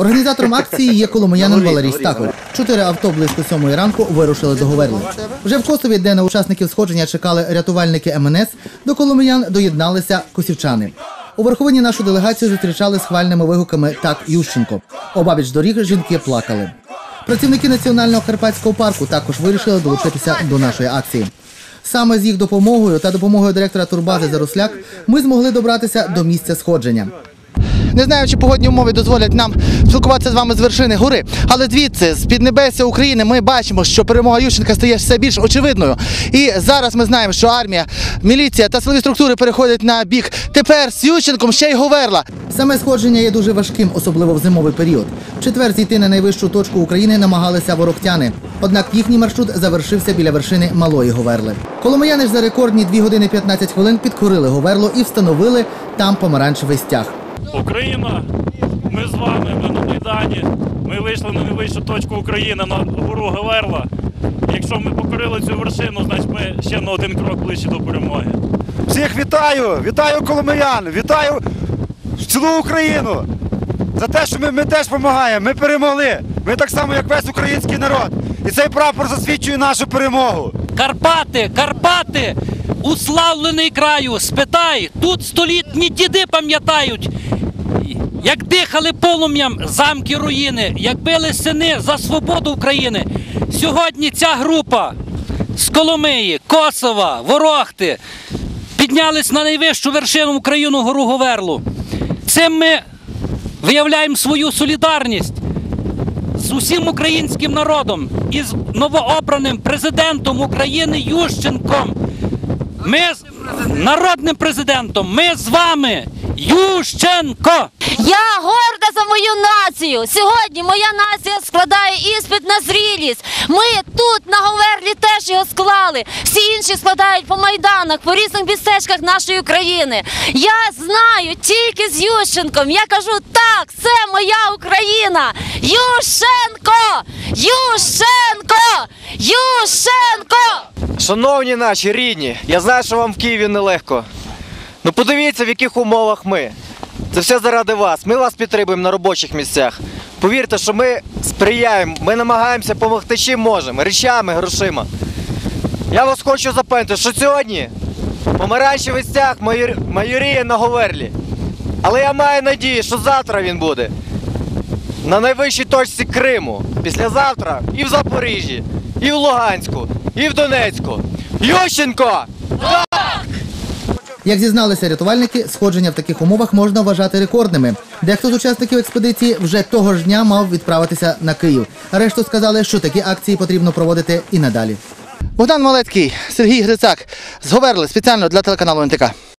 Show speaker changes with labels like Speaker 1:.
Speaker 1: Організатором акції є коломиянин Валерій Стахов. Чотири авто близько сьомої ранку вирушили до Говерли. Вже в Косові, де на учасників сходження чекали рятувальники МНС, до коломиян доєдналися косівчани. У верховині нашу делегацію зустрічали схвальними вигуками Так Ющенко. Обабіч доріг жінки плакали. Працівники національного карпатського парку також вирішили долучитися до нашої акції. Саме з їх допомогою та допомогою директора турбази Заросляк ми змогли добратися до місця сходження. Не знаю, чи погодні умови дозволять нам спілкуватися з вами з вершини гори, але звідси, з піднебесся України, ми бачимо, що перемога Ющенка стає все більш очевидною. І зараз ми знаємо, що армія, міліція та силові структури переходять на бік. Тепер з Ющенком ще й Говерла. Саме сходження є дуже важким, особливо в зимовий період. В четвер зійти на найвищу точку України намагалися ворохтяни. Однак їхній маршрут завершився біля вершини Малої Говерли. Коломияни ж за рекордні 2 години 15 хвилин підкорили Говерло і встановили там помаранчевий стяг.
Speaker 2: Україна, ми з вами, ми на Майдані. Ми вийшли на найвищу точку України на гору Геверла. Якщо ми покорили цю вершину, значить ми ще на один крок ближче до перемоги.
Speaker 3: Всіх вітаю! Вітаю коломиян! Вітаю цілу Україну! За те, що ми, ми теж допомагаємо, ми перемогли. Ми так само, як весь український народ. І цей прапор засвідчує нашу перемогу.
Speaker 4: Карпати, Карпати, уславлений краю, спитай, тут столітні діди пам'ятають, як дихали полум'ям замки руїни, як били сини за свободу України. Сьогодні ця група з Коломиї, Косова, Ворохти піднялись на найвищу вершину Україну гору Говерлу. Цим ми виявляємо свою солідарність з усім українським народом і з новообраним президентом України Ющенком. Ми з народним президентом. Ми з вами. Ющенко!
Speaker 5: Я горда за мою націю. Сьогодні моя нація складає іспит на зрілість. Ми тут на Говерлі теж його склали. Всі інші складають по майданах, по різних містечках нашої країни. Я знаю тільки з Ющенком. Я кажу, так, це моя Україна. Ющенко! Ющенко! Ющенко!
Speaker 6: Шановні наші рідні, я знаю, що вам в Києві нелегко. Ну подивіться, в яких умовах ми. Це все заради вас. Ми вас підтримуємо на робочих місцях. Повірте, що ми сприяємо, ми намагаємося допомогти чим можемо, речами, грошима. Я вас хочу запевнити, що сьогодні помаранчевий стяг майор... майоріє на Говерлі. Але я маю надію, що завтра він буде на найвищій точці Криму. Післязавтра і в Запоріжжі, і в Луганську, і в Донецьку. Ющенко!
Speaker 1: Як зізналися рятувальники, сходження в таких умовах можна вважати рекордними. Дехто з учасників експедиції вже того ж дня мав відправитися на Київ. Решту сказали, що такі акції потрібно проводити і надалі. Богдан Малецький, Сергій Грицак з Говерли спеціально для телеканалу НТК.